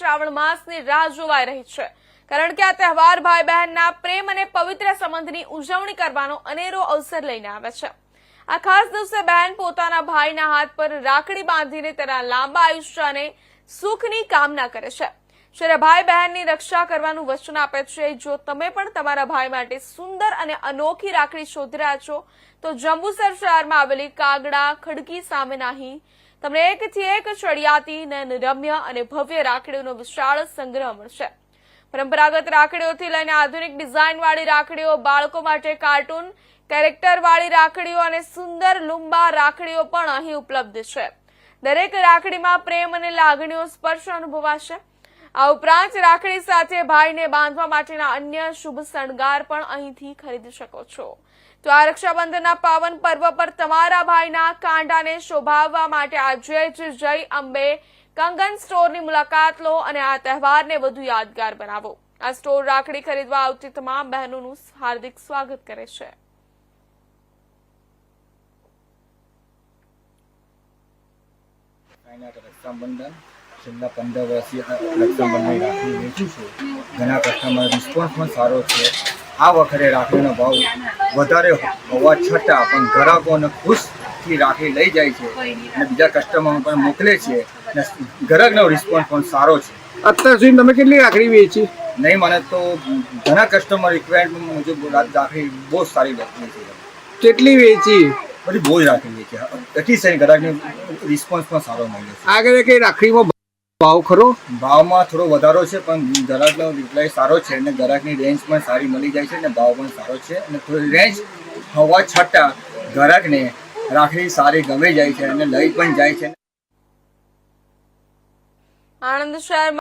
શ્રાવણ માસની રાહ જોવાઈ રહી છે. કારણ કે આ તહેવાર ભાઈ બહેનના પ્રેમ અને પવિત્ર સંબંધની ઉજવણી કરવાનો અનેરો અવસર લઈને આવે છે. આ ખાસ દિવસે બહેન પોતાના ભાઈના હાથ પર રાખડી બાંધીને તેના લાંબા આયુષ્ય અને સુખની કામના કરે છે. જ્યારે ભાઈ બહેનની રક્ષા કરવાનું વચન આપે છે, જો તમે પણ તમારા ભાઈ માટે સુંદર અને અનોખી રાખડી શોધી રહ્યા છો, તો જંબુસર શહેરમાં આવેલી કાગડા, ખડકી સામે નાહી, તમને એકથી એક ચડિયાતી રમ્ય અને ભવ્ય રાખડીઓનો વિશાળ સંગ્રહ મળશે. પરંપરાગત રાખડીઓથી લઈને આધુનિક ડિઝાઇનવાળી રાખડીઓ, બાળકો માટે કાર્ટૂન, કેરેક્ટરવાળી રાખડીઓ અને સુંદર લુંબા રાખડીઓ પણ અહીં ઉપલબ્ધ છે. દરેક રાખડીમાં પ્રેમ અને લાગણીઓ સ્પર્શ અનુભવાશે. આ ઉપરાંત રાખડી સાથે ભાઈને બાંધવા માટેના અન્ય શુભ શણગાર પણ અહીંથી ખરીદી શકો છો. તો આ રક્ષાબંધનના પાવન પર્વ પર તમારા ભાઈના કાંડાને શોભાવવા માટે આજે જ જય અંબે કંગન સ્ટોરની મુલાકાત લો અને આ તહેવારને વધુ યાદગાર બનાવો. આ સ્ટોર રાખડી ખરીદવા આવતી તમામ બહેનોનું હાર્દિક સ્વાગત કરે છે. રક્ષાબંધન. છેલ્લા પંદર વર્ષથી રક્ષાબંધન રાખડી વેચું છું. ઘણા કસ્ટમર રિસ્પોન્સ પણ સારો છે. આ વખતે રાખડીનો ભાવ વધારે હોવા છતાં પણ ગ્રાહકોને ખુશથી રાખડી લઈ જાય છે અને બીજા કસ્ટમર પણ મોકલે છે અને ગ્રાહકનો રિસ્પોન્સ પણ સારો છે. અત્યાર સુધી તમે કેટલી રાખડી વેચી? નહીં મને તો ઘણા કસ્ટમર રિક્વાયરમેન્ટ મુજબ રાખડી બહુ સારી લાગતી છે. કેટલી વેચી? બધી બહુ જ રાખડી છે. એટલી સારી ગ્રાહકની રિસ્પોન્સ પણ સારો મળ્યો છે. આગળ કઈ રાખડીમાં ભાવ ખરો? ભાવમાં થોડો વધારો છે પણ ગ્રાહકનો રિપ્લાય સારો છે અને ગ્રાહકની રેન્જ પણ સારી મળી જાય છે અને ભાવ પણ સારો છે. અને થોડી રેન્જ હોવા છતાં ગ્રાહકને રાખડી સારી ગમે જાય છે અને લઈ પણ જાય છે. આણંદ શહેરમાં